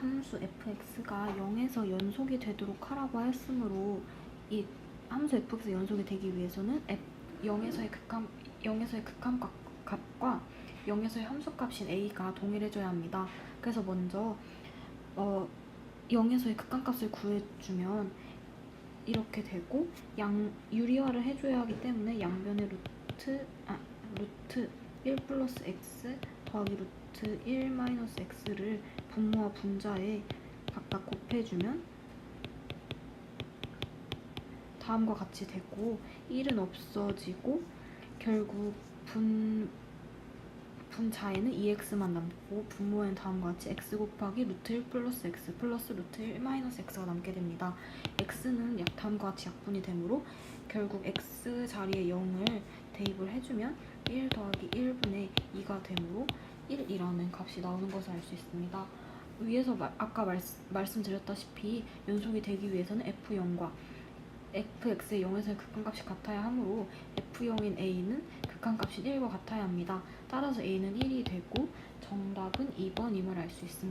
함수 fx가 0에서 연속이 되도록 하라고 했으므로 이 함수 fx 연속이 되기 위해서는 f 0에서의 극한 0에서의 극한값과 0에서의 함수값인 a가 동일해져야 합니다. 그래서 먼저 어 0에서의 극한값을 구해주면 이렇게 되고 양 유리화를 해줘야 하기 때문에 양변의 루트 아 루트 1 플러스 x 더하기 루트 1 마이너스 x를 분모와 분자에 각각 곱해주면 다음과 같이 되고 1은 없어지고 결국 분 분자에는 2x만 남고 분모에는 다음과 같이 x 곱하기 루트 1 플러스 x 플러스 루트 1 마이너스 x가 남게 됩니다. x는 약 다음과 같이 약분이 되므로 결국 x 자리에 0을 대입을 해주면 1 더하기 1분의 2가 되므로 1이라는 값이 나오는 것을 알 수 있습니다. 위에서 말- 아까 말, 말씀드렸다시피 연속이 되기 위해서는 f0과 fx의 0에서의 극한값이 같아야 하므로 f0인 a는 극한값이 1과 같아야 합니다. 따라서 a는 1이 되고 정답은 2번임을 알 수 있습니다.